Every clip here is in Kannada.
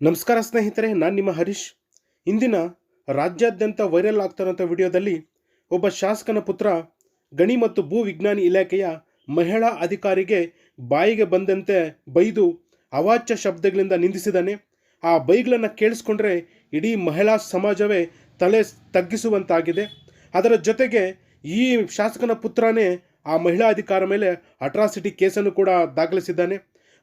ನಮಸ್ಕಾರ ಸ್ನೇಹಿತರೆ, ನಾನು ನಿಮ್ಮ ಹರೀಶ್. ಇಂದಿನ ರಾಜ್ಯಾದ್ಯಂತ ವೈರಲ್ ಆಗ್ತಾರಂಥ ವಿಡಿಯೋದಲ್ಲಿ ಒಬ್ಬ ಶಾಸಕನ ಪುತ್ರ ಗಣಿ ಮತ್ತು ಭೂ ವಿಜ್ಞಾನಿ ಇಲಾಖೆಯ ಮಹಿಳಾ ಅಧಿಕಾರಿಗೆ ಬಾಯಿಗೆ ಬಂದಂತೆ ಬೈದು ಅವಾಚ್ಯ ಶಬ್ದಗಳಿಂದ ನಿಂದಿಸಿದ್ದಾನೆ. ಆ ಬೈಗಳನ್ನು ಕೇಳಿಸ್ಕೊಂಡ್ರೆ ಇಡೀ ಮಹಿಳಾ ಸಮಾಜವೇ ತಲೆ ತಗ್ಗಿಸುವಂತಾಗಿದೆ. ಅದರ ಜೊತೆಗೆ ಈ ಶಾಸಕನ ಪುತ್ರನೇ ಆ ಮಹಿಳಾ ಅಧಿಕಾರ ಮೇಲೆ ಅಟ್ರಾಸಿಟಿ ಕೇಸನ್ನು ಕೂಡ ದಾಖಲಿಸಿದ್ದಾನೆ.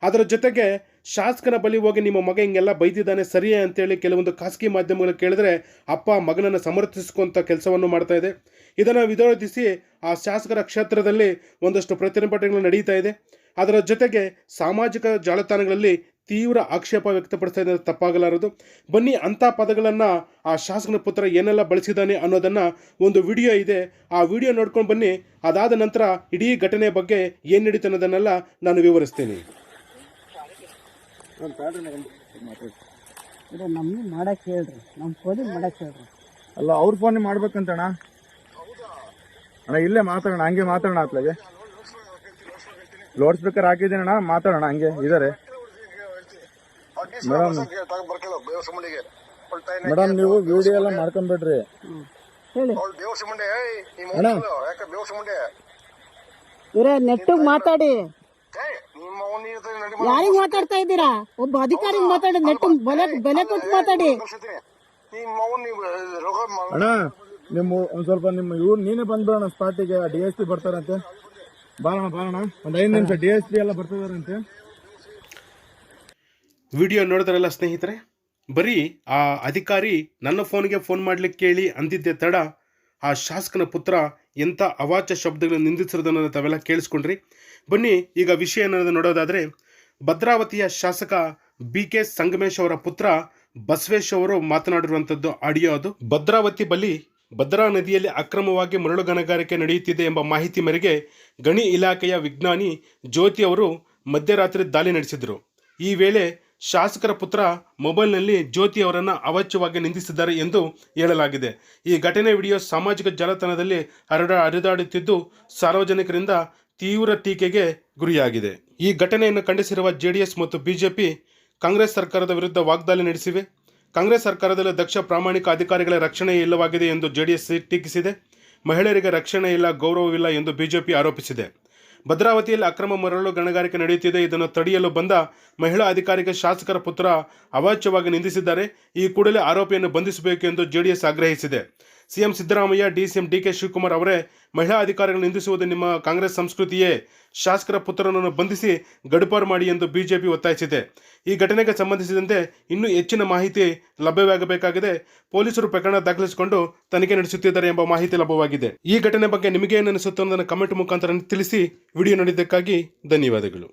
ಅದರ ಜೊತೆಗೆ ಶಾಸಕನ ಬಳಿ ಹೋಗಿ ನಿಮ್ಮ ಮಗ ಹಿಂಗೆಲ್ಲ ಬೈದಿದ್ದಾನೆ ಸರಿಯೇ ಅಂತೇಳಿ ಕೆಲವೊಂದು ಖಾಸಗಿ ಮಾಧ್ಯಮಗಳು ಕೇಳಿದ್ರೆ ಅಪ್ಪ ಮಗನನ್ನು ಸಮರ್ಥಿಸ್ಕೊಂತ ಕೆಲಸವನ್ನು ಮಾಡ್ತಾ ಇದೆ. ಇದನ್ನು ವಿರೋಧಿಸಿ ಆ ಶಾಸಕರ ಕ್ಷೇತ್ರದಲ್ಲಿ ಒಂದಷ್ಟು ಪ್ರತಿಭಟನೆಗಳು ನಡೀತಾ ಇದೆ. ಅದರ ಜೊತೆಗೆ ಸಾಮಾಜಿಕ ಜಾಲತಾಣಗಳಲ್ಲಿ ತೀವ್ರ ಆಕ್ಷೇಪ ವ್ಯಕ್ತಪಡಿಸ್ತಾ ಇದ್ದಾರೆ. ತಪ್ಪಾಗಲಾರದು. ಬನ್ನಿ ಅಂಥ ಪದಗಳನ್ನು ಆ ಶಾಸಕನ ಪುತ್ರ ಏನೆಲ್ಲ ಬಳಸಿದ್ದಾನೆ ಅನ್ನೋದನ್ನು ಒಂದು ವಿಡಿಯೋ ಇದೆ. ಆ ವಿಡಿಯೋ ನೋಡ್ಕೊಂಡು ಬನ್ನಿ. ಅದಾದ ನಂತರ ಇಡೀ ಘಟನೆ ಬಗ್ಗೆ ಏನು ನಡೀತು ಅನ್ನೋದನ್ನೆಲ್ಲ ನಾನು ವಿವರಿಸ್ತೀನಿ. ಇದು ನಮ್ಗೆ ಮಾಡಕ್ ಹೇಳ್ರಿ. ನಮ್ಮ ಫೋನಿಗೆ ಮಾಡಕ್ಕೆ ಹೇಳ್ರಿ. ಅಲ್ಲ ಅವ್ರ ಫೋನ್ ಮಾಡ್ಬೇಕಂತ ಅಣ್ಣ ಇಲ್ಲೇ ಮಾತಾಡೋಣ ಹಂಗೆ ಮಾತಾಡೋಣ ಅತ್ಲಾಗೆ ಲೌಡ್ ಸ್ಪೀಕರ್ ಹಾಕಿದ್ದೀನಣ್ಣ ಮಾತಾಡೋಣ ಹಂಗೆ ಇದಾರೆ. ಮೇಡಮ್ ಮೇಡಮ್ ನೀವು ವಿಡಿಯೋ ಎಲ್ಲ ಮಾಡ್ಕೊಂಬಿಡ್ರಿ. ಹೇಳಿ. ಅಣ್ಣ. ಇವರೇ ನೆಟ್ಟಿಗೆ ಮಾತಾಡಿ. ಯಾರಿಗೆ ಮಾತಾಡ್ತಾ ಇದ್ದೀರಾ? ಒಬ್ಬ ಅಧಿಕಾರಿಗೆ ಮಾತಾಡಿ ನೆಟ್ಟು ಬೆಲೆ ಬೆಲೆ ಕೊಟ್ಟು ಮಾತಾಡಿ. ಅಣ್ಣ ನಿಮ್ಮ ಒಂದ್ ಸ್ವಲ್ಪ ನಿಮ್ಮ ಇವ್ರು ನೀನೇ ಬಂದ್ಬಿಡೋಣ ಸ್ಪಾಟಿಗೆ ಡಿ ಎಸ್ ಪಿ ಬರ್ತಾರಂತೆ. ಬಾರಣ ಬಾರಣ ಒಂದ್ ಐದು ನಿಮಿಷ ಡಿ ಎಸ್ ಪಿ ಎಲ್ಲ ಬರ್ತಿದಾರಂತೆ. ವಿಡಿಯೋ ನೋಡಿದ್ರಲ್ಲ ಸ್ನೇಹಿತರೆ ಬರೀ ಆ ಅಧಿಕಾರಿ ನನ್ನ ಫೋನ್ಗೆ ಫೋನ್ ಮಾಡ್ಲಿಕ್ಕೆ ಕೇಳಿ ಅಂದಿದ್ದೆ ತಡ. ಆ ಶಾಸಕನ ಪುತ್ರ ಎಂಥ ಅವಾಚ್ಯ ಶಬ್ದಗಳನ್ನು ನಿಂದಿಸಿರೋದನ್ನು ತಾವೆಲ್ಲ ಕೇಳಿಸ್ಕೊಂಡ್ರಿ. ಬನ್ನಿ, ಈಗ ವಿಷಯ ಏನಾದ್ರು ನೋಡೋದಾದರೆ, ಭದ್ರಾವತಿಯ ಶಾಸಕ ಬಿ ಕೆ ಸಂಗಮೇಶ್ ಅವರ ಪುತ್ರ ಬಸವೇಶ್ ಅವರು ಮಾತನಾಡಿರುವಂಥದ್ದು ಆಡಿಯೋ ಅದು. ಭದ್ರಾವತಿ ಬಲಿ ಭದ್ರಾ ನದಿಯಲ್ಲಿ ಅಕ್ರಮವಾಗಿ ಮರಳು ಗಣಗಾರಿಕೆ ನಡೆಯುತ್ತಿದೆ ಎಂಬ ಮಾಹಿತಿ ಮೇರೆಗೆ ಗಣಿ ಇಲಾಖೆಯ ವಿಜ್ಞಾನಿ ಜ್ಯೋತಿ ಅವರು ಮಧ್ಯರಾತ್ರಿ ದಾಳಿ ನಡೆಸಿದರು. ಈ ವೇಳೆ ಶಾಸಕರ ಪುತ್ರ ಮೊಬೈಲ್ನಲ್ಲಿ ಜ್ಯೋತಿ ಅವರನ್ನು ಅವಾಚ್ಯವಾಗಿ ನಿಂದಿಸಿದ್ದಾರೆ ಎಂದು ಹೇಳಲಾಗಿದೆ. ಈ ಘಟನೆ ವಿಡಿಯೋ ಸಾಮಾಜಿಕ ಜಾಲತಾಣದಲ್ಲಿ ಹರಡ ಹರಿದಾಡುತ್ತಿದ್ದು, ಸಾರ್ವಜನಿಕರಿಂದ ತೀವ್ರ ಟೀಕೆಗೆ ಗುರಿಯಾಗಿದೆ. ಈ ಘಟನೆಯನ್ನು ಖಂಡಿಸಿರುವ ಜೆಡಿಎಸ್ ಮತ್ತು ಬಿಜೆಪಿ ಕಾಂಗ್ರೆಸ್ ಸರ್ಕಾರದ ವಿರುದ್ಧ ವಾಗ್ದಾಳಿ ನಡೆಸಿವೆ. ಕಾಂಗ್ರೆಸ್ ಸರ್ಕಾರದಲ್ಲಿ ದಕ್ಷ ಪ್ರಾಮಾಣಿಕ ಅಧಿಕಾರಿಗಳ ರಕ್ಷಣೆ ಇಲ್ಲವಾಗಿದೆ ಎಂದು ಜೆಡಿಎಸ್ ಟೀಕಿಸಿದೆ. ಮಹಿಳೆಯರಿಗೆ ರಕ್ಷಣೆ ಇಲ್ಲ, ಗೌರವವಿಲ್ಲ ಎಂದು ಬಿಜೆಪಿ ಆರೋಪಿಸಿದೆ. ಭದ್ರಾವತಿಯಲ್ಲಿ ಅಕ್ರಮ ಮರಳು ಗಣಗಾರಿಕೆ ನಡೆಯುತ್ತಿದೆ. ಇದನ್ನು ತಡೆಯಲು ಬಂದ ಮಹಿಳಾ ಅಧಿಕಾರಿಗೆ ಶಾಸಕರ ಪುತ್ರ ಅವಾಚ್ಯವಾಗಿ ನಿಂದಿಸಿದ್ದಾರೆ. ಈ ಕೂಡಲೇ ಆರೋಪಿಯನ್ನು ಬಂಧಿಸಬೇಕು ಎಂದು ಜೆಡಿಎಸ್ ಆಗ್ರಹಿಸಿದೆ. CM Siddaramaiah DCM DK Shivakumar ಅವರೇ ಮಹಿಳಾ ಅಧಿಕಾರಿಗಳನ್ನು ನಿಂದಿಸುವುದು ನಿಮ್ಮ ಕಾಂಗ್ರೆಸ್ ಸಂಸ್ಕೃತಿಯೇ. ಶಾಸಕರ ಪುತ್ರನನ್ನು ಬಂಧಿಸಿ ಗಡುಪಾರು ಮಾಡಿ ಎಂದು ಬಿಜೆಪಿ ಒತ್ತಾಯಿಸಿದೆ. ಈ ಘಟನೆಗೆ ಸಂಬಂಧಿಸಿದಂತೆ ಇನ್ನೂ ಹೆಚ್ಚಿನ ಮಾಹಿತಿ ಲಭ್ಯವಾಗಬೇಕಾಗಿದೆ. ಪೊಲೀಸರು ಪ್ರಕರಣ ದಾಖಲಿಸಿಕೊಂಡು ತನಿಖೆ ನಡೆಸುತ್ತಿದ್ದಾರೆ ಎಂಬ ಮಾಹಿತಿ ಲಭ್ಯವಾಗಿದೆ. ಈ ಘಟನೆ ಬಗ್ಗೆ ನಿಮಗೆ ಏನು ಅನಿಸುತ್ತೋ ಕಮೆಂಟ್ ಮುಖಾಂತರ ತಿಳಿಸಿ ವಿಡಿಯೋ ನೋಡಿದ್ದಕ್ಕಾಗಿ ಧನ್ಯವಾದಗಳು.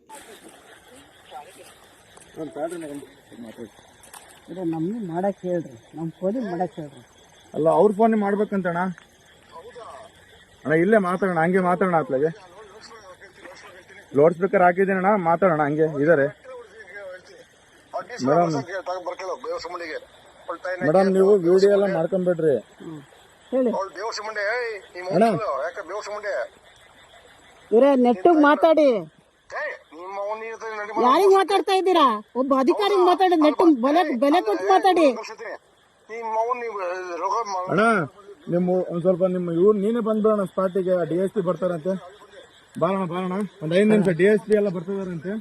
ಹೇಳ್ರಿ. ನಮ್ಮ ಮಾಡಕ್ ಹೇಳ್ರಿ. ಅಲ್ಲ ಅವ್ರ ಫೋನ್ ಮಾಡ್ಬೇಕಂತ ಅಣ್ಣ ಇಲ್ಲೇ ಮಾತಾಡೋಣ ಹಂಗೆ ಮಾತಾಡೋಣ ಅತ್ಲಾಗೆ ಲೌಡ್ ಸ್ಪೀಕರ್ ಹಾಕಿದ್ದೀನಣ್ಣ ಮಾತಾಡೋಣ ಹಂಗೆ ಇದಾರೆ ಮೇಡಮ್ ಮೇಡಮ್ ನೀವು ವಿಡಿಯೋ ಎಲ್ಲ ಮಾಡ್ಕೊಂಬಿಡ್ರಿ ಹೇಳಿ ಅಣ್ಣ ಇವರೇ ನೆಟ್ಟಿಗೆ ಮಾತಾಡಿ ಯಾರಿಗೆ ಮಾತಾಡ್ತಾ ಇದ್ದೀರಾ ಒಬ್ಬ ಅಧಿಕಾರಿಗೆ ಮಾತಾಡಿ ನೆಟ್ಟು ಬೆಲೆ ಬೆಲೆ ಕೊಟ್ಟು ಮಾತಾಡಿ ಅಣ್ಣ, ನಿಮ್ಮ ಒಂದ್ ಸ್ವಲ್ಪ ನಿಮ್ಮ ಇವ್ರು, ನೀನೇ ಬಂದ್ಬಿಡೋಣ ಸ್ಪಾಟಿಗೆ ಡಿ ಎಸ್ ಪಿ ಬರ್ತಾರಂತೆ. ಬಾರಣ ಬಾರಣ ಒಂದ್ ಐದು ನಿಮಿಷ ಡಿ ಎಸ್ ಪಿ ಎಲ್ಲ ಬರ್ತಿದಾರಂತೆ.